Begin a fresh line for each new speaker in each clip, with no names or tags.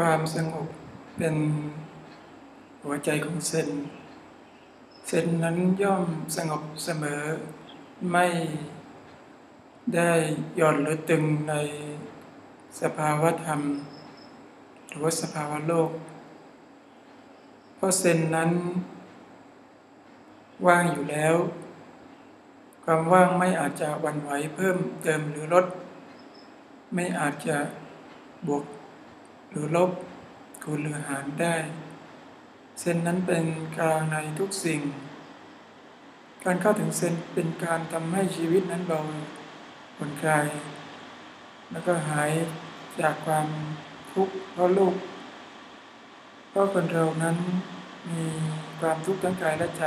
ความสงบเป็นหัวใจของเซน เซนนั้นย่อมสงบเสมอ ไม่ได้หย่อนหรือตึงในสภาวะธรรม หรือว่าสภาวะโลก เพราะเซนนั้น ว่างอยู่แล้ว ความว่างไม่อาจจะวันไหวเพิ่มเติมหรือลด ไม่อาจจะบวก รือลบคูณหรือหารได้ เส้นนั้นเป็นกลางในทุกสิ่ง การเข้าถึงเส้นเป็นการทำให้ชีวิตนั้นเบาผ่อนคลายแล้วก็หายจากความทุกข์เพราะลูกเพราะคนเรานั้นมีความทุกข์ทั้งกายและใจ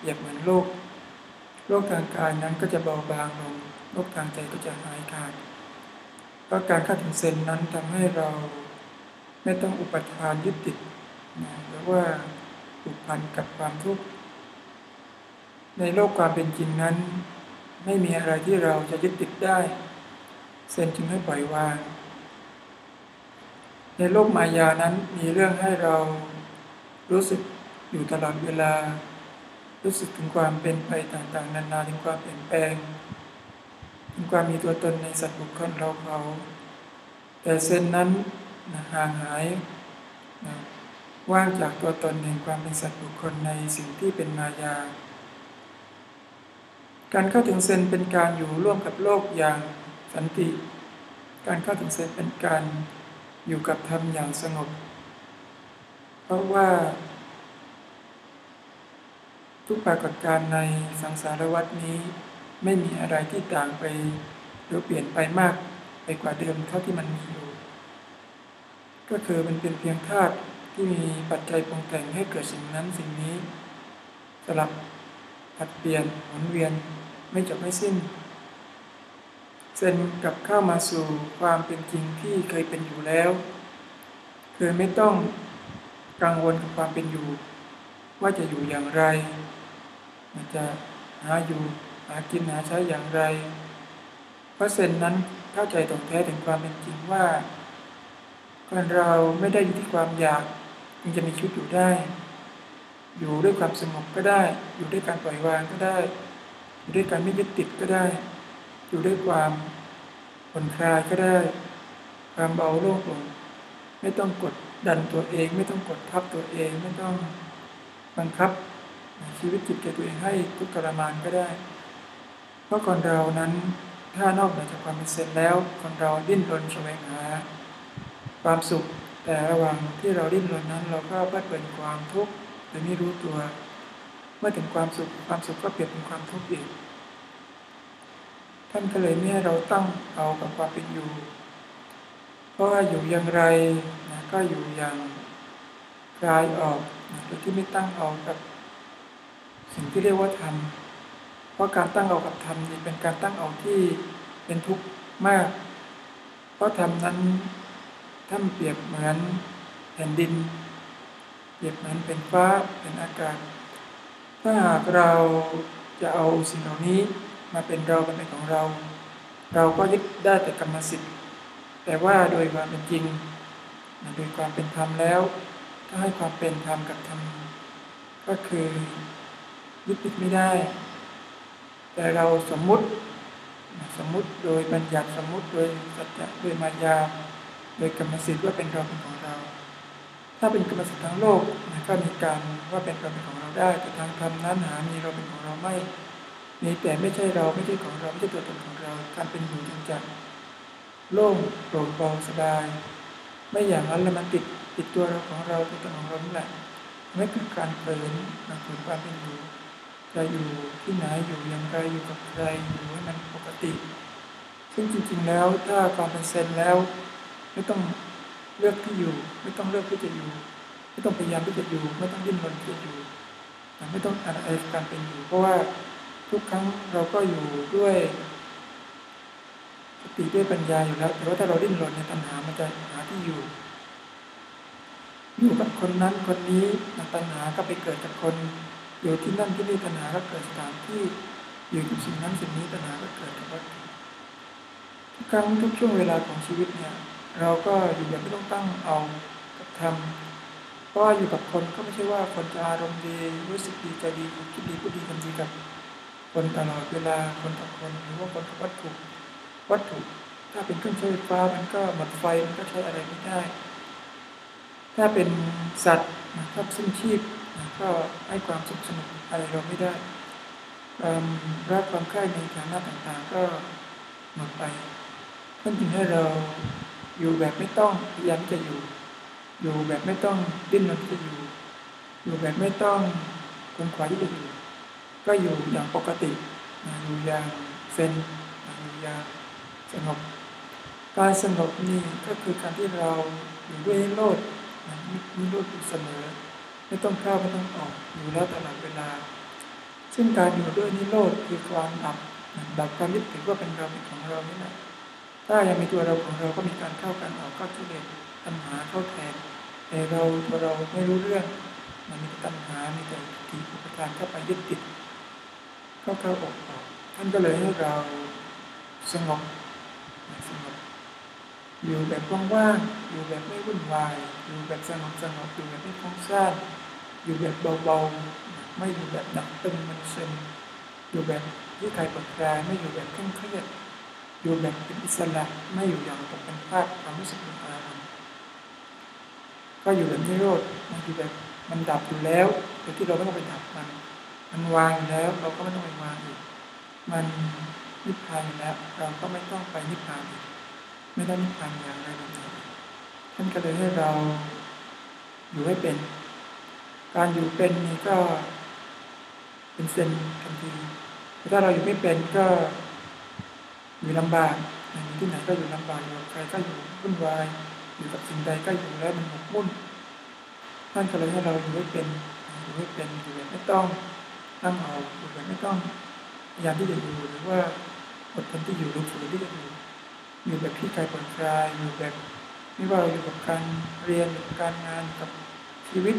เยียบเหมือนโลกโรคทางกายนั้นก็จะเบาบางลงโรคทางใจก็จะหายขาดเพราะการเข้าถึงเซนนั้นทำให้เรา ไม่ต้องอุปทานยึดติดนะหรือว่าผูกพันกับความทุกข์ในโลกความเป็นจริงนั้น ไม่มีอะไรที่เราจะยึดติดได้เซนจึงให้ปล่อยวาง ในโลกมายานั้นมีเรื่องให้เรารู้สึกอยู่ตลอดเวลา รู้สึกถึงความเป็นไปต่างๆ นานาถึงความเปลี่ยนแปลงถึงความมีตัวตนในสัตว์บุคคลเราเขาแต่เซนนั้น ห่างหายนะว่างจากตัวตนแห่งความเป็นสัตว์บุคคลในสิ่งที่เป็นมายา การเข้าถึงเซนเป็นการอยู่ร่วมกับโลกอย่างสันติ การเข้าถึงเซนเป็นการอยู่กับธรรมอย่างสงบ เพราะว่า ทุกปรากฏการณ์ในสังสารวัฏนี้ไม่มีอะไรที่ต่างไปหรือเปลี่ยนไปมากไปกว่าเดิมเท่าที่มันมีอยู่ ก็คือมันเป็นเพียงธาตุที่มีปัจจัยปรุงแต่งให้เกิดสิ่งนั้นสิ่งนี้ สลับผัดเปลี่ยนหมุนเวียนไม่จบไม่สิ้นเซนกับเข้ามาสู่ความเป็นจริงที่เคยเป็นอยู่แล้ว คือไม่ต้องกังวลกับความเป็นอยู่ ว่าจะอยู่อย่างไรมันจะหาอยู่หากินหาใช้อย่างไร เพราะเซนนั้นเข้าใจตรงแท้ถึงความเป็นจริงว่า คนเราไม่ได้อยู่ที่ความอยากจึงจะมีชีวิตอยู่ได้ อยู่ด้วยความสงบก็ได้ อยู่ด้วยการปล่อยวางก็ได้ อยู่ด้วยการไม่ยึดติดก็ได้ อยู่ด้วยความผ่อนคลายก็ได้ ความเบาโล่งลงไม่ต้องกดดันตัวเอง ไม่ต้องกดทับตัวเอง ไม่ต้องบังคับชีวิตจิตใจตัวเองให้ทุกข์ทรมานก็ได้ เพราะคนเรานั้นถ้านอกเหนือจากความเป็นเซนแล้ว คนเราดิ้นรนแสวงหา ความสุขแต่ระหว่างที่เราดิ้นรนนั้น เราก็เพลิดเพลินความทุกข์โดยไม่รู้ตัว เมื่อถึงความสุขความสุขก็เปลี่ยนเป็นความทุกข์อีกท่านก็เลยไม่ให้เราตั้งเอากับความเป็นอยู่ เพราะว่าอยู่อย่างไรนะก็อยู่อย่างคลายออกนะโดยที่ไม่ตั้งเอากับ สิ่งที่เรียกว่าธรรมเพราะการตั้งเอากับธรรมนี่เป็นการตั้งเอาที่เป็นทุกข์มาก เพราะธรรมนั้น ท่านเปรียบเหมือนแผ่นดิน เปรียบเหมือนเป็นฟ้าเป็นอากาศ ถ้าหากเราจะเอาสิ่งเหล่านี้มาเป็นเราเป็นของเรา เราก็ยึดได้แต่กรรมสิทธิ์ แต่ว่าโดยความเป็นจริงโดยความเป็นธรรมแล้วถ้าให้ความเป็นธรรมกับธรรมก็คือยึดติดไม่ได้ แต่เราสมมุติสมมุติโดยบัญญัติสมมุติโดยสัจจะโดยมายา โดยกรรมสิทธิ์ว่าเป็นเราเป็นของเรา ถ้าเป็นกรรมสิทธิ์ทั้งโลกนะก็มีการว่าเป็นเราเป็นของเราได้แต่ทางธรรมนั้นหามีเราเป็นของเราไม่มีแต่ไม่ใช่เราไม่ใช่ของเราไม่ใช่ตัวตนของเราการเป็นอยู่จึงจะโล่งโปร่งเบาสบาย ไม่อย่างนั้นแล้วมันติดติดตัวเราของเราตัวตนของเราแหละไม่เกิดการเปลี่ยนนะถึงความเป็นอยู่จะอยู่ที่ไหนอยู่อย่างไรอยู่กับใครอยู่ให้มันปกติ ซึ่งจริงๆแล้วถ้าความเป็นเซนแล้ว ไม่ต้องเลือกที่อยู่ ไม่ต้องเลือกที่จะอยู่ ไม่ต้องพยายามที่จะอยู่ ไม่ต้องดิ้นรนที่จะอยู่ไม่ต้องอะไรการเป็นอยู่ เพราะว่าทุกครั้งเราก็อยู่ด้วยสติด้วยปัญญาอยู่แล้ว แต่ว่าถ้าเราดิ้นรนในปัญหามันจะหาที่อยู่อยู่กับคนนั้นคนนี้ปัญหาก็ไปเกิดกับคน อยู่ที่นั่นที่นี่ปัญหาก็เกิดสถานที่อยู่กับสิ่งนั้นสิ่งนี้ปัญหาก็เกิดกับวัตถุทุกครั้งทุกช่วงเวลาของชีวิตเนี่ย เราก็อยู่แบบไม่ต้องตั้งเอาทำเพราะว่าอยู่กับคนก็ไม่ใช่ว่าคนจะอารมณ์ดีรู้สึกดีใจดีคิดดีพูดดีทำดีกับคนตลอดเวลาคนต่อคนหรือว่าคนกับวัตถุวัตถุ ถ้าเป็นเครื่องใช้ไฟฟ้ามันก็หมดไฟมันก็ใช้อะไรไม่ได้ ถ้าเป็นสัตว์นะครับซึ่งชีพก็ให้ความสุขสนุกอะไรเราไม่ได้รักความใคร่ในฐานะต่างๆ ก็หมดไปท่านจึงให้เรา อยู่แบบไม่ต้องพยายามจะอยู่ อยู่แบบไม่ต้องดิ้นรนจะอยู่ อยู่แบบไม่ต้องคงขวายที่จะอยู่ ก็อยู่อย่างปกติอยู่อย่างเซนอยู่อย่างสงบการสงบนี่ก็คือการที่เราอยู่ด้วยโลดมีโลดอยู่เสมอ ไม่ต้องเข้าไม่ต้องออกอยู่แล้วตลอดเวลา ซึ่งการอยู่ด้วยนิโรธคือความดับดับความยึดถือว่าเป็นเราเป็นของเรานี่แหละ ถ้ายังมีตัวเราของเราก็มีการเข้ากันออกก็กิเลสตัณหาเข้าแทนแต่เราตัวเราไม่รู้เรื่อง มันมีตัณหา มีแต่ทีอุปทานเข้าไปยึดติดเข้าเข้าออกออกท่านก็เลยให้เราสงบสงบอยู่แบบว่างๆอยู่แบบไม่วุ่นวาย อยู่แบบสงบสงบอยู่แบบไม่ฟุ้งซ่านอยู่แบบเบาๆไม่อยู่แบบหนักตึงมันซึมอยู่แบบที่ใครปลดคลายไม่อยู่แบบเคร่งเครียด อยู่แบบเป็นอิสระไม่อยู่อย่างตกเป็นภาพความรู้สึกอารมณ์ก็อยู่แบบนิโรธมันอยู่แบบมันดับอยู่แล้วโดยที่เราไม่ต้องไปดับมัน มันวางอยู่แล้ว เราก็ไม่ต้องไปวางอีกมันนิพพานอยู่แล้ว เราก็ไม่ต้องไปนิพพานอีกไม่ได้นิพพานอย่างไรแบบนี้ท่านก็เลยให้เราอยู่ให้เป็น การอยู่เป็นนี่ก็เป็นเซนทันทีถ้าเราอยู่ไม่เป็นก็ อยู่ลำบากอยู่ที่ไหนก็อยู่ลำบากอยู่ใครก็อยู่วุ่นวายอยู่กับสิ่งใดก็อยู่แล้วมันหมกมุ่นท่านก็เลยให้เราอยู่ให้เป็นอยู่ให้เป็นอยู่แบบไม่ต้องตั้งเอาอยู่แบบไม่ต้องพยายามที่จะอยู่หรือว่าอดทนที่อยู่รือฝืนที่จะอยู่อยู่แบบที่กายผ่อนคลายอยู่แบบไม่ว่าเราอยู่กับการเรียนหรือการงานกับชีวิต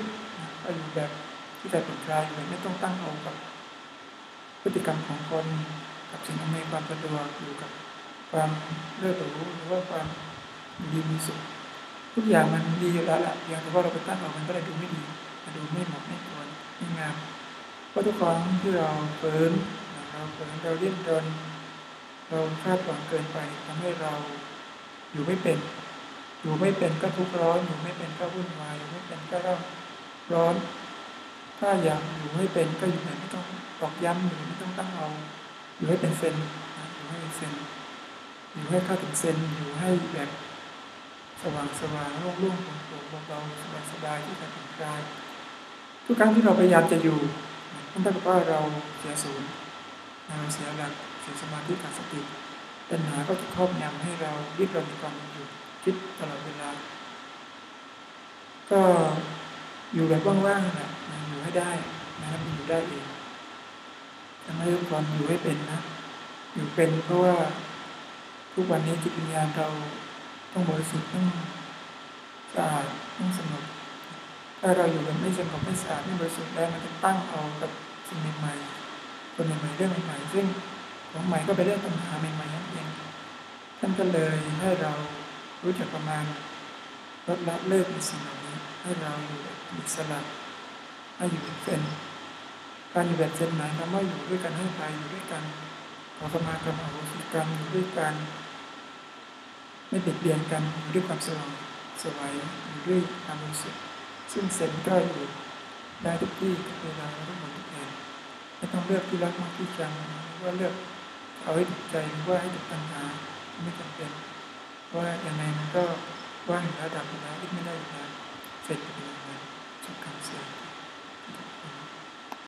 ก็อยู่แบบที่กายผ่อนคลายอยู่แบบไม่ต้องตั้งเอากับพฤติกรรมของคน กับสิ่งอำนวยความสะดวกอยู่กับความเลิศหรูหรือว่าความดีมีสุขทุกอย่างมันดีอยู่แล้วแหละเพียงแต่ว่าเราไปตั้งเอามันก็เลยดูไม่ดีมันดูไม่เหมาะไม่ควรไม่งามเพราะทุกครั้งที่เราเปินเราเปินเราเลี่ยนรนเราคาดหวังเกินไปทำให้เราอยู่ไม่เป็น อยู่ไม่เป็นก็ทุกข์ร้อน อยู่ไม่เป็นก็วุ่นวายอยู่ไม่เป็นก็ร้อนร้อน ถ้าอยากอยู่ไม่เป็นก็อยู่ไหนไม่ต้องตอกย้ำอยู่ไม่ต้องตั้งเอา อยู่ให้เป็นเซนอยู่ให้เป็นเซนอยู่ให้เข้าถึงเซนอยู่ให้แบบสว่างสว่างโล่งโล่งโปร่งโปร่งเบาสบายสบายที่จะผ่อนคลายทุกครั้งที่เราพยายามจะอยู่นั่นเท่ากับว่าเราเสียศูนย์เราเสียหลักเสียสมาธิขาดสติปัญหาก็จะครอบงำให้เรายึดเราในความอยู่คิดตลอดเวลา ก็อยู่แบบว่างๆนะอยู่ให้ได้นะครับอยู่ได้เอง ทำให้ทุกคนอยู่ให้เป็นนะ อยู่เป็นเพราะว่าทุกวันนี้จิตวิญญาณเราต้องบริสุทธิ์ต้องสะอาดต้องสงบถ้าเราอยู่แบบไม่สงบไม่สะอาดไม่บริสุทธิ์แล้วมันจะตั้งเอากับสิ่งใหม่ๆคนใหม่ๆเรื่องใหม่ๆซึ่งของใหม่ก็ไปเรื่องปัญหาใหม่ๆนั่นเองท่านก็เลยให้เรารู้จักประมาณลดละเลิกในสิ่งเหล่านี้ให้เราอยู่อิสระให้อยู่เป็น การอยู่แบบเซนไหมายคำว่าอยู่ด้วยกันให้ไปอยู่ด้วยกันขอสมากับอโหสิกรรมอยู่ด้วยกันไม่เบียดเบียนกันอยู่ด้วยความสว่างสวัยอยู่ด้วยความรู้สึกซึ่งเซนก็อยู่ได้ทุกที่ทุกเวลาทุกหมดทุกแห่งไม่ต้องเลือกที่รักมากที่ชังว่าเลือกเอาให้ถูกใจว่าให้ถูกปัญหาไม่จำเป็นว่าอย่างไรมันก็ว่างอยู่แล้วดับอยู่แล้วยึดไม่ได้อยู่แล้วเสร็จไปเลยสุขคำเสีย